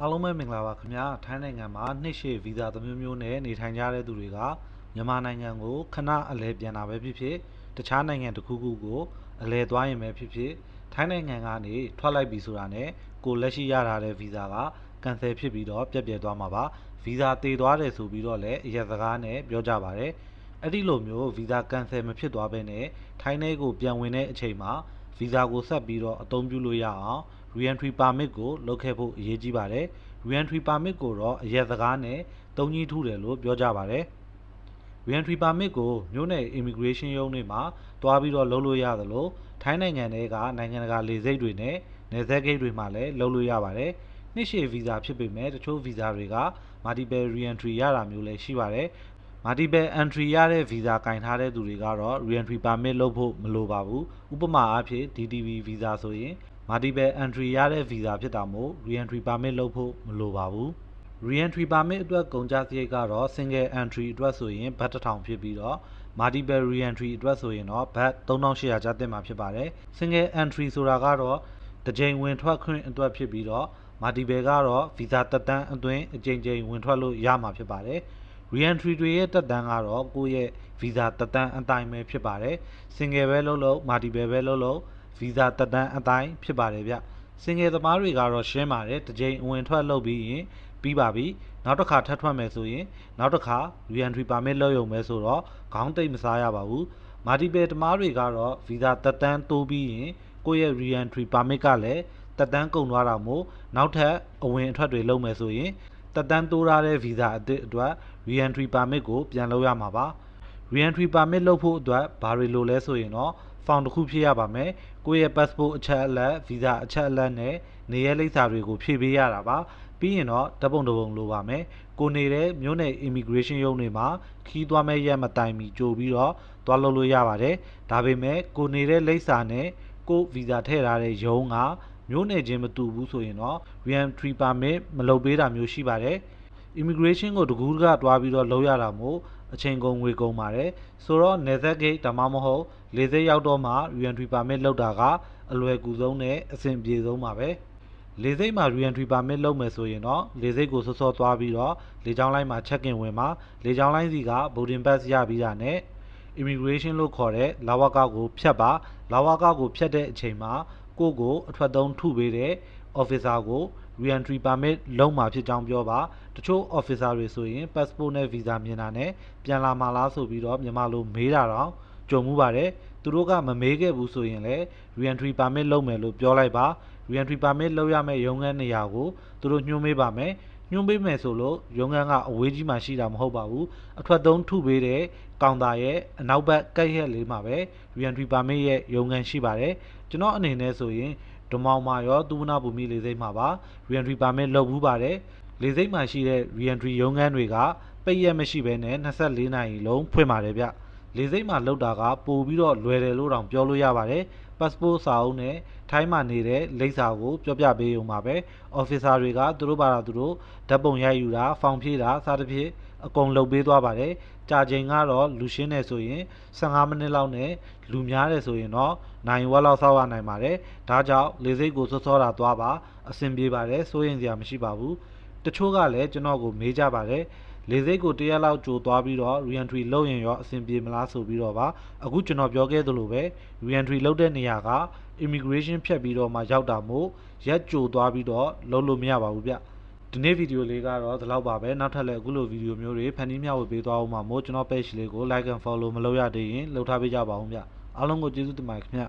အားလုံးပဲမင်္ဂလာပါခင်ဗျာထိုင်းနိုင်ငံမှာနှစ်ရှည်ဗီဇာတစ်မျိုးမျိုးနဲ့နေထိုင်ကြတဲ့သူတွေကမြန်မာနိုင်ငံကိုခဏအလဲပြန်တာပဲဖြစ်ဖြစ်တခြားနိုင်ငံတစ်ခုခုကိုအလဲသွားရင်ပဲဖြစ်ဖြစ်ထိုင်းနိုင်ငံကနေထွက်လိုက်ပြီဆိုတာနဲ့ကိုလက်ရှိရထားတဲ့ဗီဇာကကန်ဆယ်ဖြစ်ပြီးတော့ပြတ်ပြတ်သွားမှာပါဗီဇာတည်သွားတယ်ဆိုပြီးတော့လည်းအရက်စကားနဲ့ပြောကြပါတယ်အဲ့ဒီလိုမျိုးဗီဇာကန်ဆယ်မဖြစ်သွားဘဲနဲ့ထိုင်းထဲကိုပြန်ဝင်တဲ့အချိန်မှာ ဗီဇာကိုဆက်ပြီးတော့အသုံးပြုလို့ရအောင် re-entry permit ကိုလုပ်ခဲ့ဖို့အရေးကြီးပါတယ် re-entry permit ကိုတော့အရက်စကားနဲ့တုံးကြီးထုတယ်လို့ပြောကြပါတယ် re-entry permit ကိုမြို့နယ် immigration ရုံးတွေမှာတွားပြီးတော့လုပ်လို့ရသလိုထိုင်းနိုင်ငံတွေကနိုင်ငံတကာလေဆိပ်တွေနဲ့နယ်စပ်ဂိတ်တွေမှာလည်းလုပ်လို့ရပါတယ်နှစ်ရှည်ဗီဇာဖြစ်ပေမဲ့တချို့ဗီဇာတွေက multiple re-entry ရတာမျိုးလည်းရှိပါတယ် multiple entry ရတဲ့ visa ကင်ထားတဲ့သူတွေကတော့ re-entry permit လုပ်ဖို့မလိုပါဘူးဥပမာအားဖြင့် DTV visa ဆိုရင် multiple entry ရတဲ့ visa ဖြစ်တာမို့ re-entry permit လုပ်ဖို့မလိုပါဘူး re-entry permit အတွက်ကုန်ကျစရိတ်ကတော့ single entry အတွက်ဆိုရင်ဘတ်တစ်ထောင်ဖြစ်ပြီးတော့ multiple re-entry အတွက်ဆိုရင်တော့ဘတ်3800ကျပ်တင်မှာဖြစ်ပါတယ် single entry ဆိုတာကတော့တစ်ကြိမ်ဝင်ထွက်ခွင့်အတွက်ဖြစ်ပြီးတော့ multiple ကတော့ visa တက်တန်းအတွင်းအကြိမ်ကြိမ်ဝင်ထွက်လို့ရမှာဖြစ်ပါတယ် re-entry တွေရဲ့တက်တန်းကတော့ကိုယ့်ရဲ့ visa တက်တန်းအတိုင်းပဲဖြစ်ပါတယ် single ပဲလုပ်လို့ multiple ပဲလုပ်လို့ visa တက်တန်းအတိုင်းဖြစ်ပါတယ်ဗျ single သမားတွေကတော့ရှင်းပါတယ်တစ်ကြိမ်အဝင်ထွက်လုပ်ပြီးရင်ပြီးပါပြီနောက်တစ်ခါထပ်ထွက်မယ်ဆိုရင်နောက်တစ်ခါ re-entry permit လုပ်ရုံပဲဆိုတော့ခေါင်းတိတ်မစားရပါဘူး multiple သမားတွေကတော့ visa တက်တန်းတိုးပြီးရင်ကိုယ့်ရဲ့ re-entry permit ကလည်းတက်တန်းကုန်သွားတာမို့နောက်ထပ်အဝင်အထွက်တွေလုပ်မယ်ဆိုရင် တက်တန်းတိုးထားတဲ့ visa အသစ်အတွက် re-entry permit ကိုပြန်လုပ်ရမှာပါ re-entry permit လုပ်ဖို့အတွက်ဘာတွေလိုလဲဆိုရင်တော့ form တစ်ခုဖြည့်ရပါမယ်ကိုယ့်ရဲ့ passport အချက်အလက် visa အချက်အလက်နဲ့နေရဲလိပ်စာတွေကိုဖြည့်ပေးရတာပါပြီးရင်တော့ဓာတ်ပုံတစ်ပုံလိုပါမယ်ကိုနေတဲ့မြို့နယ် immigration ရုံးတွေမှာခီးသွားမဲ့ရက်မတိုင်မီကြိုပြီးတော့သွားလုပ်လို့ရပါတယ်ဒါပေမဲ့ကိုနေတဲ့လိပ်စာနဲ့ကို visa ထည့်ထားတဲ့ရုံးက မြို့နယ်ချင်းမတူဘူးဆိုရင်တော့ re-entry permit မလုပ်ပေးတာမျိုးရှိပါတယ် immigration ကိုတကူးတကတွားပြီးတော့လုပ်ရတာမို့အချိန်ကုန်ငွေကုန်ပါတယ်ဆိုတော့နယ်စပ်ဂိတ်ဒါမှမဟုတ်လေဆိပ်ရောက်တော့မှ re-entry permit လုပ်တာကအလွယ်ကူဆုံးနဲ့အဆင်ပြေဆုံးပါပဲလေဆိပ်မှာ re-entry permit လုပ်မယ်ဆိုရင်တော့လေဆိပ်ကိုစောစောသွားပြီးတော့လေကြောင်းလိုင်းမှာ check in ဝင်မှာလေကြောင်းလိုင်းစီက boarding pass ရပြီးတာနဲ့ immigration လို့ခေါ်တဲ့လာဝကကိုဖြတ်ပါလာဝကကိုဖြတ်တဲ့အချိန်မှာ ကိုယ့်ကိုအထွက်သုံးထုပေးတဲ့ officer ကို re-entry permit လုံးမှာဖြစ်ကြောင်းပြောပါတချို့ officer တွေဆိုရင် passport နဲ့ visa မြင်တာနဲ့ပြန်လာမှာလားဆိုပြီးတော့မြန်မာလိုမေးတာတော့ကြုံမှုပါတယ်သူတို့ကမမေးခဲ့ဘူးဆိုရင်လည်း re-entry permit လုပ်မယ်လို့ပြောလိုက်ပါ re-entry permit လုပ်ရမယ့်ရုံးခန်းနေရာကိုသူတို့ညွှန်းပေးပါမယ် ညွှန်းပေးမယ်ဆိုလို့ရုံးခန်းကအဝေးကြီးမှရှိတာမဟုတ်ပါဘူးအထွက်သုံးထုပေးတဲ့ကောင်တာရဲ့အနောက်ဘက်ကက်ရက်လေးမှာပဲ re-entry permit ရဲ့ရုံးခန်းရှိပါတယ်ကျွန်တော်အနေနဲ့ဆိုရင်ဒမောင်မှာရောသူဝနာဘူမီလေစိတ်မှာပါ re-entry permit လုပ်ဘူးပါတယ်လေစိတ်မှာရှိတဲ့ re-entry ရုံးခန်းတွေကပိတ်ရက်မရှိဘဲနဲ့24နာရီလုံးဖွင့်ပါတယ်ဗျ လေစိတ်မှာလောက်တာကပို့ပြီးတော့လွယ်တယ်လို့တောင်ပြောလို့ရပါတယ် passport စာအုပ်နဲ့ထိုင်းမှာနေတဲ့လိပ်စာကိုပြောပြပေးရုံပါပဲ officer တွေကသူတို့ဘာသာသူတို့ဓာတ်ပုံရိုက်ယူတာဖောင်ဖြည့်တာစသဖြင့်အကုန်လုပ်ပေးသွားပါတယ်ကြာချိန်ကတော့လူရှင်းနေဆိုရင်15မိနစ်လောက်နဲ့လူများတယ်ဆိုရင်တော့နိုင်ဝက်လောက်စောက်ရနိုင်ပါတယ်ဒါကြောင့်လေစိတ်ကိုစောစောတာသွားပါအဆင်ပြေပါတယ်စိုးရင်စရာမရှိပါဘူးတချို့ကလည်းကျွန်တော်ကိုမေးကြပါတယ် လေစိတ်ကိုတရက်လောက်ကြိုသွားပြီးတော့ re-entry လုပ်ရင်ရောအဆင်ပြေမလားဆိုပြီးတော့ပါအခုကျွန်တော်ပြောခဲ့သလိုပဲ re-entry လုပ်တဲ့နေရာက immigration ဖြတ်ပြီးတော့မှရောက်တာမို့ရက်ကြိုသွားပြီးတော့လုပ်လို့မရပါဘူးဗျဒီနေ့ဗီဒီယိုလေးကတော့ဒီလောက်ပါပဲနောက်ထပ်လည်းအခုလိုဗီဒီယိုမျိုးတွေဖန်တီးမျှဝေပေးသွားအောင်ပါမို့ကျွန်တော် page လေးကို like and follow မလုပ်ရသေးရင်လုပ်ထားပေးကြပါဦးဗျအားလုံးကိုကျေးဇူးတင်ပါတယ်ခင်ဗျ